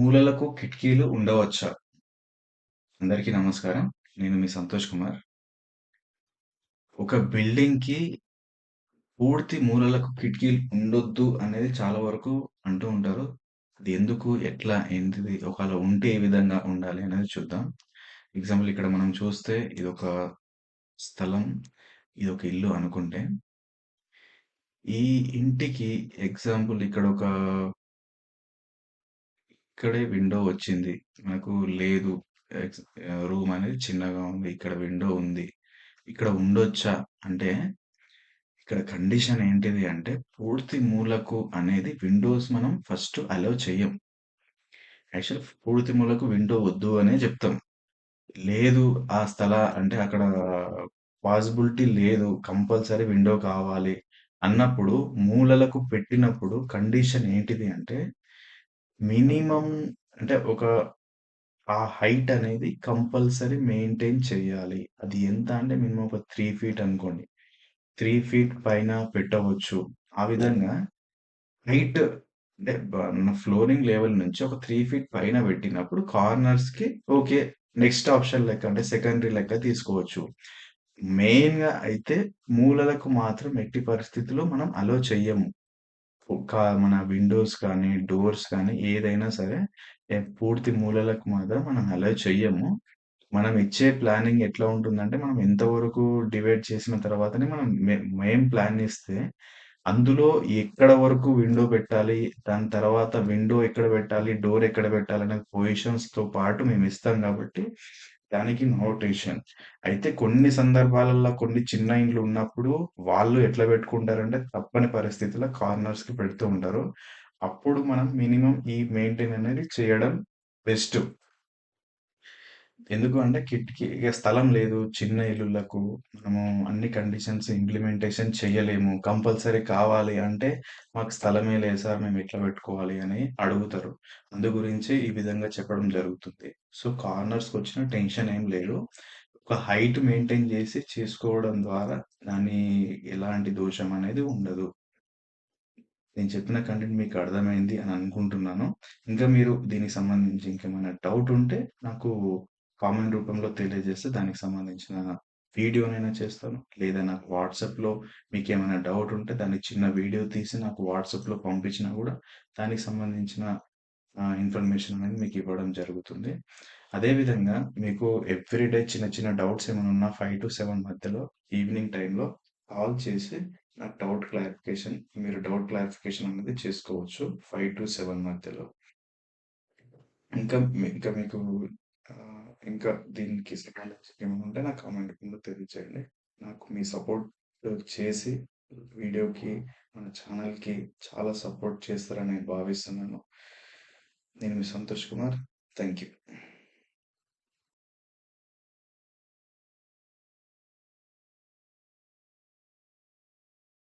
మూలలకు కిటికీలు ఉండవచ్చా? అందరికీ నమస్కారం. నేను మీ సంతోష్ కుమార్. ఒక బిల్డింగ్‌కి పూర్తి మూలలకు కిటికీలు ఉండొద్దు అనేది చాలా వరకు అంటూ ఉంటారు. అది ఎందుకు? ఎట్లా? ఏంటిది? ఒకవేళ ఉంటే ఏ విధంగా ఉండాలి అనేది చూద్దాం. ఎగ్జాంపుల్ ఇక్కడ మనం చూస్తే ఇది ఒక స్థలం. ఇది ఒక ఇల్లు అనుకుంటే ఈ ఇంటికి ఎగ్జాంపుల్ ఇక్కడ ఒక ఇక్కడే విండో వచ్చింది. మనకు లేదు. రూమ్ అనేది చిన్నగా ఉంది. ఇక్కడ విండో ఉంది. ఇక్కడ ఉండొచ్చా? అంటే ఇక్కడ కండిషన్ ఏంటిది అంటే పూర్తి మూలకు అనేది విండోస్ మనం ఫస్ట్ అలో చెయ్యం. యాక్చువల్ పూర్తి మూలకు విండో వద్దు అనే చెప్తాం. లేదు ఆ స్థల అంటే అక్కడ పాసిబిలిటీ లేదు. కంపల్సరీ విండో కావాలి అన్నప్పుడు మూలలకు పెట్టినప్పుడు కండిషన్ ఏంటిది అంటే మినిమమ్ అంటే ఒక ఆ హైట్ అనేది కంపల్సరీ మెయింటైన్ చేయాలి. అది ఎంత అంటే మినిమం ఒక 3 ఫీట్ అనుకోండి. 3 ఫీట్ పైన పెట్టవచ్చు. ఆ విధంగా హైట్ అంటే బ మన ఫ్లోరింగ్ లెవెల్ నుంచి ఒక 3 ఫీట్ పైన పెట్టినప్పుడు కార్నర్స్‌కి ఓకే. నెక్స్ట్ ఆప్షన్ లెక్క అంటే సెకండరీ లెక్క తీసుకోవచ్చు. మెయిన్‌గా అయితే మూలలకు మాత్రం ఎట్టి పరిస్థితిలో మనం అలో చెయ్యము. ఒక మన విండోస్ కానీ, డోర్స్ కానీ ఏదైనా సరే పూర్తి మూలలకు మాత్రం మనం అలౌ చెయ్యము. మనం ఇచ్చే ప్లానింగ్ ఎట్లా ఉంటుందంటే మనం ఎంతవరకు డివైడ్ చేసిన తర్వాతనే మనం మేం మెయిన్ ప్లాన్ ఇస్తే అందులో ఎక్కడ వరకు విండో పెట్టాలి, దాని తర్వాత విండో ఎక్కడ పెట్టాలి, డోర్ ఎక్కడ పెట్టాలి అనే పొజిషన్స్‌తో పాటు మేము ఇస్తాం కాబట్టి దానికి నోటేషన్. అయితే కొన్ని సందర్భాలలో కొన్ని చిన్న ఇండ్లు ఉన్నప్పుడు వాళ్ళు ఎట్లా పెట్టుకుంటారంటే తప్పని పరిస్థితుల్లో కార్నర్స్కి పెడుతూ ఉంటారు. అప్పుడు మనం మినిమం ఈ మెయింటైన్ అనేది చేయడం బెస్ట్. ఎందుకు అంటే కిటికీ ఇక స్థలం లేదు. చిన్న ఇల్లులకు మనము అన్ని కండిషన్స్ ఇంప్లిమెంటేషన్ చేయలేము. కంపల్సరీ కావాలి అంటే మాకు స్థలమే లేదు సార్ మేము ఎట్లా పెట్టుకోవాలి అని అడుగుతారు. అందు గురించి ఈ విధంగా చెప్పడం జరుగుతుంది. సో కార్నర్స్కి వచ్చిన టెన్షన్ ఏం లేదు. ఒక హైట్ మెయింటైన్ చేసి చేసుకోవడం ద్వారా దాని ఎలాంటి దోషం అనేది ఉండదు. నేను చెప్పిన కంటెంట్ మీకు అర్థమైంది అని అనుకుంటున్నాను. ఇంకా మీరు దీనికి సంబంధించి ఇంకేమైనా డౌట్ ఉంటే నాకు కామెంట్ రూపంలో తెలియజేస్తే దానికి సంబంధించిన వీడియోనైనా చేస్తాను. లేదా నాకు వాట్సాప్‌లో మీకు ఏమైనా డౌట్ ఉంటే దాన్ని చిన్న వీడియో తీసి నాకు వాట్సాప్‌లో పంపించినా కూడా దానికి సంబంధించిన ఇన్ఫర్మేషన్ అనేది మీకు ఇవ్వడం జరుగుతుంది. అదేవిధంగా మీకు ఎవ్రీ డే చిన్న చిన్న డౌట్స్ ఏమైనా ఉన్నా 5-7 మధ్యలో ఈవినింగ్ టైంలో కాల్ చేసి నాకు డౌట్ క్లారిఫికేషన్ మీరు డౌట్ క్లారిఫికేషన్ అనేది చేసుకోవచ్చు. 5-7 మధ్యలో. ఇంకా ఇంకా మీకు ఇంకా దీనికి సంబంధించి ఏమైనా ఉంటే నాకు కామెంట్ కింద తెలియచేయండి నాకు మీ సపోర్ట్ చేసి వీడియోకి, మన ఛానెల్‌కి చాలా సపోర్ట్ చేస్తారని నేను భావిస్తున్నాను. నేను మీ సంతోష్ కుమార్. Thank you.